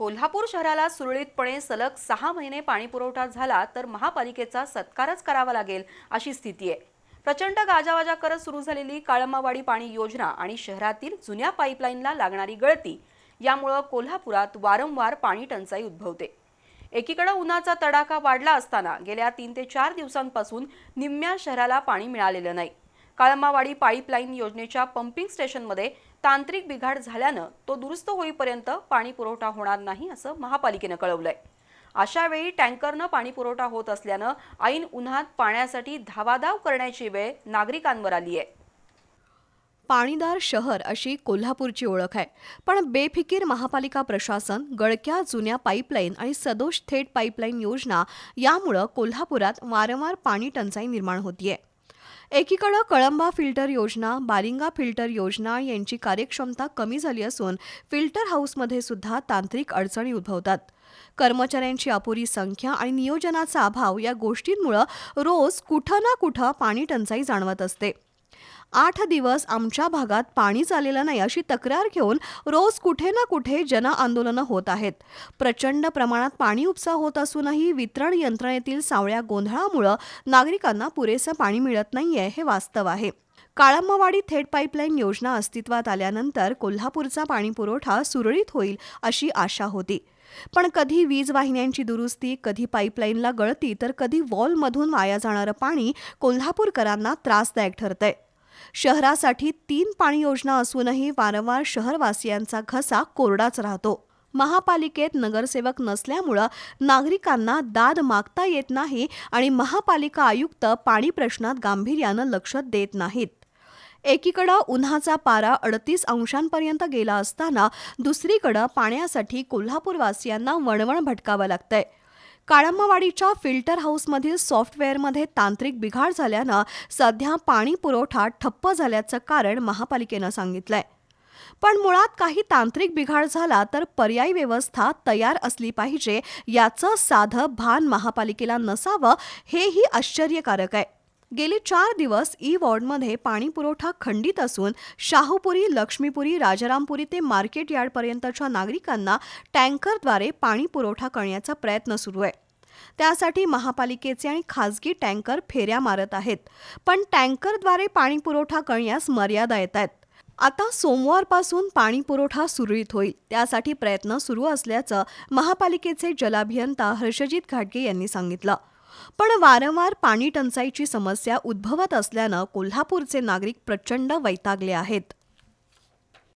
कोल्हापूर शहराला सुरळीतपणे सलग सहा महिने पाणीपुरवठा झाला तर महापालिकेचा सत्कारच करावा लागेल अशी स्थिती आहे. प्रचंड गाजावाजा करत सुरू झालेली काळमावाडी पाणी योजना आणि शहरातील जुन्या पाईपलाईनला लागणारी गळती यामुळं कोल्हापुरात वारंवार पाणी टंचाई उद्भवते. एकीकडे उन्हाचा तडाखा वाढला असताना गेल्या तीन ते चार दिवसांपासून निम्म्या शहराला पाणी मिळालेलं नाही. काळमावाडी पाईपलाईन योजनेच्या पंपिंग स्टेशनमध्ये तांत्रिक बिघाड झाल्यानं तो दुरुस्त होईपर्यंत पाणी पुरवठा होणार नाही असं महापालिकेनं कळवलंय. अशा वेळी टँकरनं पाणी पुरवठा होत असल्यानं ऐन उन्हात पाण्यासाठी धावाधाव करण्याची वेळ नागरिकांवर आली आहे. पाणीदार शहर अशी कोल्हापूरची ओळख आहे. पण बेफिकीर महापालिका प्रशासन गळक्या जुन्या पाईपलाईन आणि सदोष थेट पाईपलाईन योजना यामुळं कोल्हापुरात वारंवार पाणी टंचाई निर्माण होतीये. एकीकडं कळंबा फिल्टर योजना बारिंगा फिल्टर योजना यांची कार्यक्षमता कमी झाली असून फिल्टर हाऊसमध्ये सुद्धा तांत्रिक अडचणी उद्भवतात. कर्मचाऱ्यांची अपुरी संख्या आणि नियोजनाचा अभाव या गोष्टींमुळं रोज कुठं ना कुठं पाणी टंचाई जाणवत असते. आठ दिवस आमच्या भागात पाणी चालेलं नाही अशी तक्रार घेऊन रोज कुठे ना कुठे जन आंदोलनं होत आहेत. प्रचंड प्रमाणात पाणी उपसा होत असूनही वितरण यंत्रणेतील सावळ्या गोंधळामुळं नागरिकांना पुरेसं पाणी मिळत नाहीये हे वास्तव आहे. काळंबवाडी थेट पाईपलाईन योजना अस्तित्वात आल्यानंतर कोल्हापूरचा पाणीपुरवठा सुरळीत होईल अशी आशा होती. पण कधी वीज वाहिन्यांची दुरुस्ती कधी पाईपलाईनला गळती तर कधी वॉलमधून वाया जाणारं पाणी कोल्हापूरकरांना त्रासदायक ठरतंय. शहरासाठी तीन पाणी योजना असूनही वारंवार शहरवासियांचा घसा कोरडाच राहतो. महापालिकेत नगरसेवक नसल्यामुळं नागरिकांना दाद मागता येत नाही आणि महापालिका आयुक्त पाणी प्रश्नात गांभीर्यानं लक्ष देत नाहीत. एकीकडं उन्हाचा पारा अडतीस अंशांपर्यंत गेला असताना दुसरीकडं पाण्यासाठी कोल्हापूरवासियांना वणवण भटकावं लागतंय. काळंबवाडीच्या फिल्टर हाऊसमधील सॉफ्टवेअरमध्ये तांत्रिक बिघाड झाल्यानं सध्या पाणी पुरवठा ठप्प झाल्याचं कारण महापालिकेनं सांगितलंय. पण मुळात काही तांत्रिक बिघाड झाला तर पर्यायी व्यवस्था तयार असली पाहिजे याचं साधं भान महापालिकेला नसावं हेही आश्चर्यकारक आहे. गेले चार दिवस ई वॉर्डमध्ये पाणी पुरवठा खंडित असून शाहूपुरी लक्ष्मीपुरी राजारामपुरी ते मार्केट यार्डपर्यंतच्या नागरिकांना टँकरद्वारे पाणी पुरवठा करण्याचा प्रयत्न सुरू आहे. त्यासाठी महापालिकेचे आणि खासगी टँकर फेऱ्या मारत आहेत पण टँकरद्वारे पाणी पुरवठा करण्यास मर्यादा येत आहेत. आता सोमवारपासून पाणी पुरवठा सुरळीत होईल त्यासाठी प्रयत्न सुरू असल्याचं महापालिकेचे जलाभियंता हर्षजित घाटगे यांनी सांगितलं. पण वारंवार पाणी टंचाईची समस्या उद्भवत असल्यानं कोल्हापूरचे नागरिक प्रचंड वैतागले आहेत.